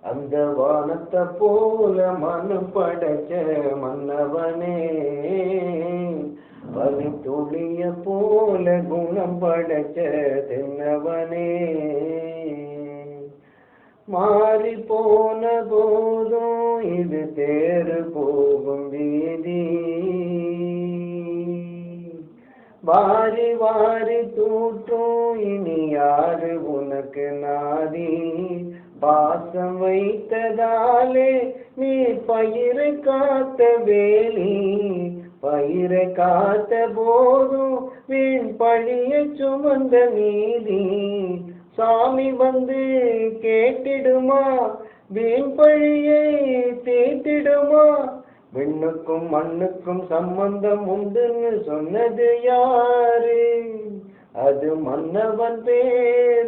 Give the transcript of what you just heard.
அந்த வானத்தை போல மனம் படைச்ச மன்னவனே. பனி துளிய போல குணம் படைச்ச தென்னவனே. மாறி போன போதும் இது தேறு போகும் வீதி. வாரி வாரி தூட்டும் இனி யாரு உனக்கு நாதீ? பாசம் வைத்ததாலே நீ பயிரை காத்த வேலி பயிரை காத்த போதும் வீண் பழிய சுமந்த நீதி. சாமி வந்து கேட்டிடுமா? வீண் பழியை தீட்டிடுமா? விண்ணுக்கும் மண்ணுக்கும் சம்பந்தம் உண்டுன்னு சொன்னது யாரு? அது மன்னவன் பேர்.